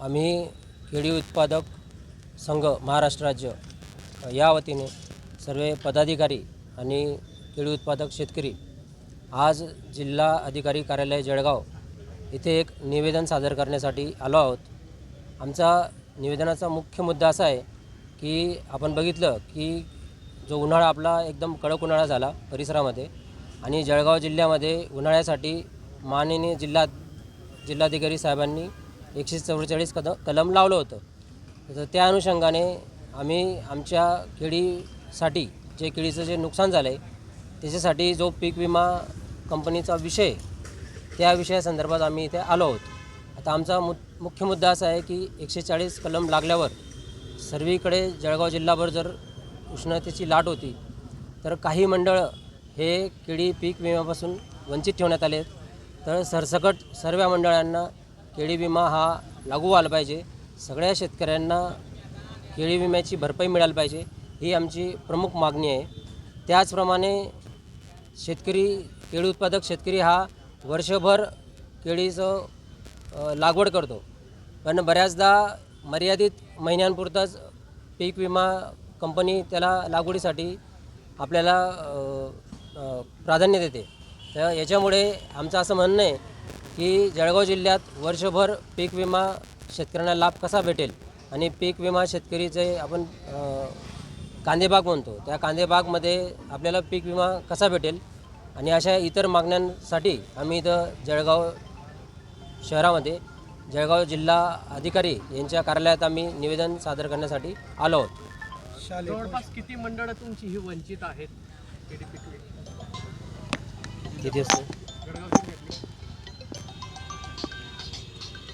आम्ही केळी उत्पादक संघ महाराष्ट्र राज्य या वतीने सर्व पदाधिकारी आणि केळी उत्पादक शेतकरी आज जिल्हा अधिकारी कार्यालय जळगाव इथे एक निवेदन सादर करण्यासाठी आलो आहोत. आमचा निवेदनाचा मुख्य मुद्दा असा आहे की आपण बघितलं की जो उन्हाळा आपला एकदम कडक उन्हाळा झाला परिसरामध्ये आणि जळगाव जिल्ह्यामध्ये उन्हाळ्यासाठी माननीय जिल्हा जिल्हाधिकारी साहेबांनी एकशे चव्वेचाळीस कद कलम लावलं होतं. तर त्या अनुषंगाने आम्ही आमच्या केळीसाठी जे केळीचं जे नुकसान झालं आहे त्याच्यासाठी जो पीक विमा कंपनीचा विषय त्या विषयासंदर्भात आम्ही इथे आलो आहोत. आता आमचा मु मुख्य मुद्दा असा आहे की एकशे चाळीस कलम लागल्यावर सर्वीकडे जळगाव जिल्हाभर जर उष्णतेची लाट होती तर काही मंडळं हे केळी पीक विम्यापासून वंचित ठेवण्यात आले तर सरसकट सर्व मंडळांना केळी विमा हा लागू व्हायला पाहिजे. सगळ्या शेतकऱ्यांना केळी विम्याची भरपाई मिळायला पाहिजे ही आमची प्रमुख मागणी आहे. त्याचप्रमाणे शेतकरी केळी उत्पादक शेतकरी हा वर्षभर केळीचं लागवड करतो. पण बऱ्याचदा मर्यादित महिन्यांपुरताच पीक विमा कंपनी त्याला लागवडीसाठी आपल्याला प्राधान्य देते. तर याच्यामुळे आमचं असं म्हणणं आहे की जळगाव जिल्ह्यात वर्षभर पीक विमा शेतकऱ्यांना लाभ कसा भेटेल? आणि पीक विमा शेतकरीचे आपण कांदेबाग म्हणतो त्या कांदेबागमध्ये आपल्याला पीक विमा कसा भेटेल? आणि अशा इतर मागण्यांसाठी आम्ही इथं जळगाव शहरामध्ये जळगाव जिल्हा अधिकारी यांच्या कार्यालयात आम्ही निवेदन सादर करण्यासाठी आलो आहोत. जवळपास किती मंडळं तुमची ही वंचित आहेत? किती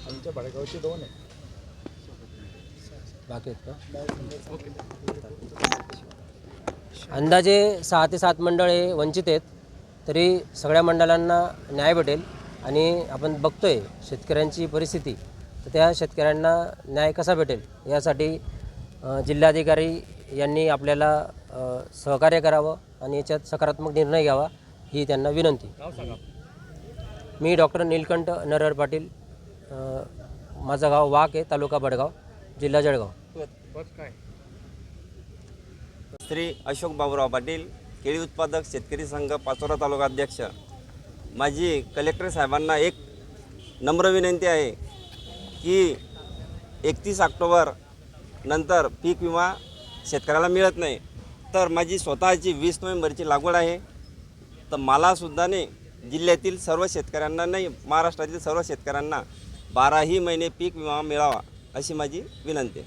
आमच्या भाडेगावचे दोन आहे बाकी आहेत का? अंदाजे सहा ते सात मंडळ हे वंचित आहेत. तरी सगळ्या मंडळांना न्याय भेटेल आणि आपण बघतोय शेतकऱ्यांची परिस्थिती तर त्या शेतकऱ्यांना न्याय कसा भेटेल यासाठी जिल्हाधिकारी यांनी आपल्याला सहकार्य करावं आणि याच्यात सकारात्मक निर्णय घ्यावा ही त्यांना विनंती. मी डॉक्टर नीलकंठ नरहर पाटील माझं गाव वाक आहे तालुका बडगाव जिल्हा जळगाव. श्री अशोक बाबुराव पाटील केळी उत्पादक शेतकरी संघ पाचोरा तालुका अध्यक्ष. माझी कलेक्टर साहेबांना एक नम्र विनंती आहे की एकतीस ऑक्टोबर नंतर पीक विमा शेतकऱ्याला मिळत नाही. तर माझी स्वतःची वीस नोव्हेंबरची लागवड आहे. तर मलासुद्धा नाही जिल्ह्यातील सर्व शेतकऱ्यांना नाही महाराष्ट्रातील सर्व शेतकऱ्यांना बाराही महिने पीक विमा मिळावा अशी माझी विनंती